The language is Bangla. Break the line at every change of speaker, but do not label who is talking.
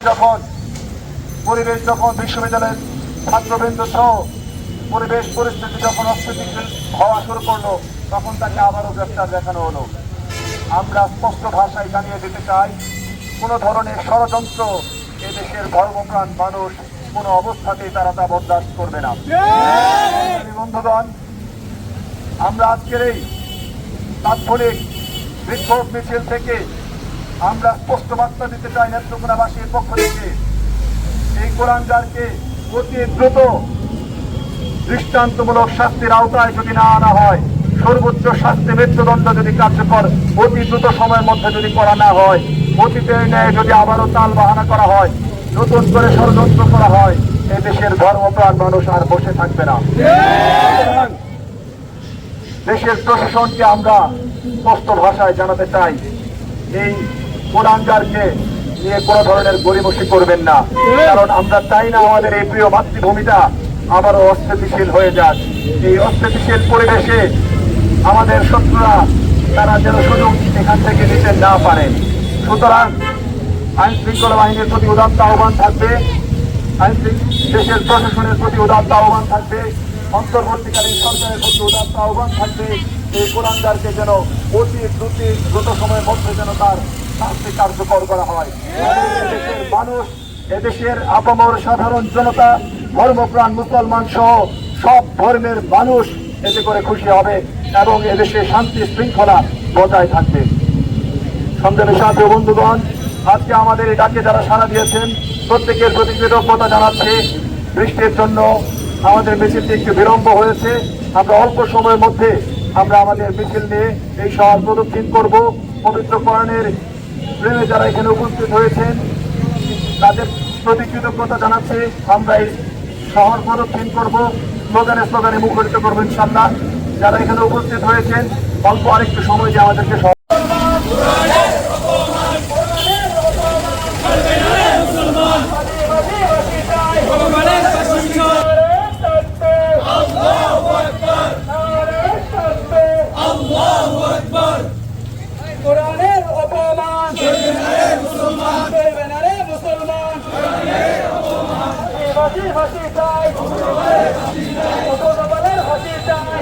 যখন পরিবেশ যখন বিশ্ববিদ্যালয়ের ছাত্রবৃন্দ সহ পরিবেশ পরিস্থিতি যখন অস্থিতিশীল হওয়া শুরু করল তখন তাকে আবারও গ্রেফতার দেখানো হলো। আমরা স্পষ্ট ভাষায় জানিয়ে দিতে চাই কোনো ধরনের ষড়যন্ত্র এদেশের ধর্মপ্রাণ মানুষ কোনো অবস্থাতেই তারা তা বরদাস্ত করবে না। বন্ধুগণ আমরা আজকের এই তাৎক্ষণিক বিক্ষোভ মিছিল থেকে আমরা স্পষ্ট বার্তা দিতে চাই নেত্রকোনাবাসীর পক্ষ থেকে। এই কোরআনগারকে অতি দ্রুত, দৃষ্টান্তমূলক শাস্তির আওতায় যদি না আনা হয়, সর্বোচ্চ শাস্তি মৃত্যুদণ্ড যদি কার্যকর, অতি দ্রুত সময়ের মধ্যে যদি করা না হয়, অতীতের ন্যায় যদি আবারও তাল বাহানা করা হয়, নতুন করে ষড়যন্ত্র করা হয়, এ দেশের ধর্মপ্রাণ মানুষ আর বসে থাকবে না। দেশের প্রশাসনকে আমরা স্পষ্ট ভাষায় জানাতে চাই, এই কোরআনগারকে নিয়ে কোনো ধরনের গরিমসি করবেন না। কারণ আমরা চাই না আমাদের এই প্রিয় মাতৃভূমিটা আবারও অস্থিতিশীল হয়ে যাক। এই অস্থিতিশীল পরিবেশে আমাদের শত্রুরা তারা যেন সুযোগ এখান থেকে নিতে না পারে। সুতরাং আইন শৃঙ্খলা বাহিনীর প্রতি উদাত্ত আহ্বান থাকবে। আইন দেশের প্রশাসনের প্রতি উদাত্ত আহ্বান থাকবে। অন্তর্বর্তীকালীন সরকারের প্রতি উদাত্ত আহ্বান থাকবে। এই কোরআনদারকে যেন অতি দ্রুত দ্রুত সময়ের মধ্যে যেন তার শাস্তি কার্যকর করা হয়। এদেশের মানুষ, এদেশের আপামর সাধারণ জনতা, ধর্মপ্রাণ মুসলমান সহ সব ধর্মের মানুষ এতে করে খুশি হবে এবং এদেশে শান্তি শৃঙ্খলা বজায় থাকবে। সংগ্রামী সাথী বন্ধুগণ, আজকে আমাদের এই ডাকে যারা সাড়া দিয়েছেন, প্রত্যেকের প্রতি কৃতজ্ঞতা জানাচ্ছি। বৃষ্টির জন্য আমাদের মিছিলটি একটু বিলম্ব হয়েছে। আমরা অল্প সময়ের মধ্যে আমরা আমাদের মিছিল নিয়ে এই শহর প্রদক্ষিণ করব। পবিত্র কোরআনের প্রেমে যারা এখানে উপস্থিত হয়েছেন, তাদের প্রতি কৃতজ্ঞতা জানাচ্ছে। আমরা এই শহর প্রদক্ষিণ করব। স্লোগানে স্লোগানে মুখরিত করবেন ইনশাল্লাহ যারা এখানে উপস্থিত হয়েছেন, অল্প আরেকটু সময় যে আমাদেরকে সহ-
কোরআনের অপমান করবে না রে মুসলমান ফাঁসি ফাঁসি চাই। ফাঁসি চাই।